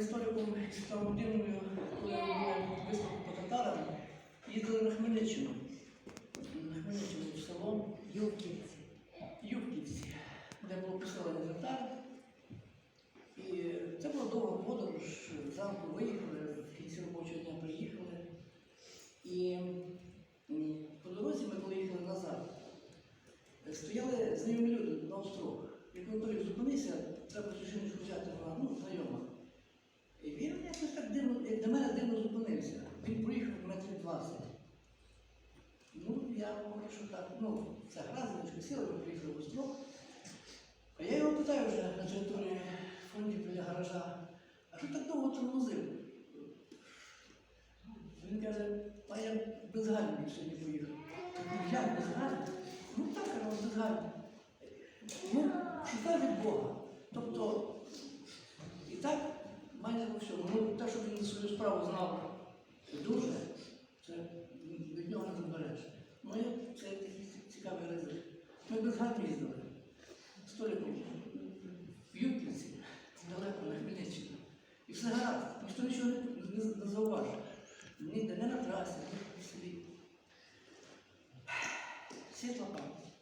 став дивною, коли були виставку по татарам, їздили на Хмельниччину. На Хмельниччину в село Юківці. Юрківці, де було поселення татар. І це була довга подорож. Зранку виїхали, в кінці робочого дня приїхали. І по дорозі ми, коли їхали назад, стояли знайомі люди на острогах. Як ми перед зупинився, треба Він проїхав метрів 20. Ну, я поки що так, ну, це гразиночка сіла, ми приїхали в острог. А я його питаю вже на території фондів біля гаража, а що так довго тормозив? Він каже, а я без гальмів сьогодні поїхав. Як без гальмів? Ну так, каже, без гальмів. Ну, шукай від Бога. Тобто, і так майже по всьому. Ну, те, що він свою справу знав дуже, це від нього не забереш. Ну, я- це такий цікавий ризик. Ми без гальмів їздили. Столиком в Юрківці, далеко на Хмельниччині. І все гаразд, ніхто нічого не, не, не зауважив. Ніде, не на трасі, ні в селі. Світла пам'ять.